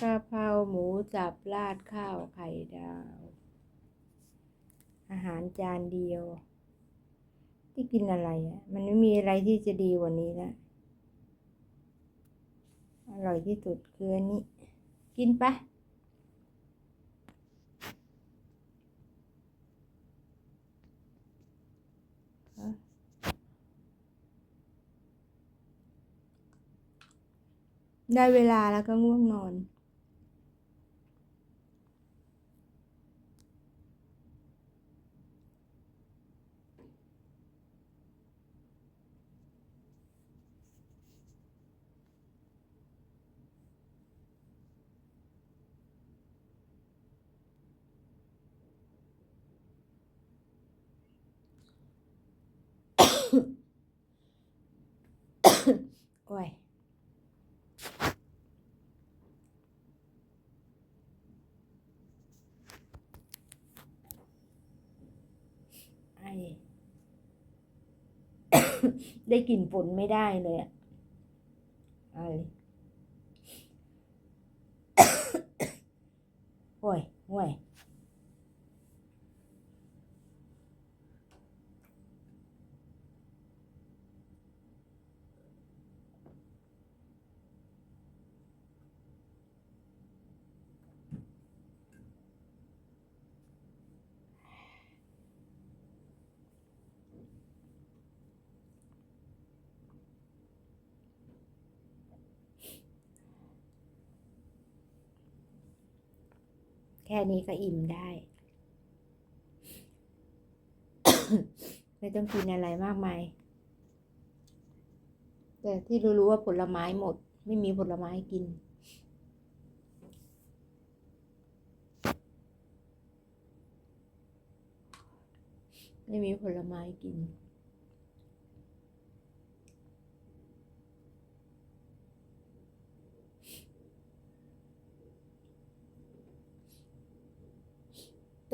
กะเพราหมูสับราดข้าวไข่ดาว อาหารจานเดียว ที่กินอะไรอะ มันไม่มีอะไรที่จะดีกว่านี้แล้วอร่อยที่สุดคืออันนี้ กินปะได้เวลาแล้วก็ง่วงนอน โอ้ยไอได้กลิ่นฝนไม่ได้เลยอะไอโอ้ยโอ้ย แค่นี้ก็อิ่มได้ ไม่ต้องกินอะไรมากมาย แต่ที่รู้ๆว่าผลไม้หมด ไม่มีผลไม้กินไม่มีผลไม้กิน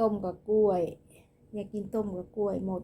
ต้มกับกล้วย อยากกินต้มกับกล้วยหมด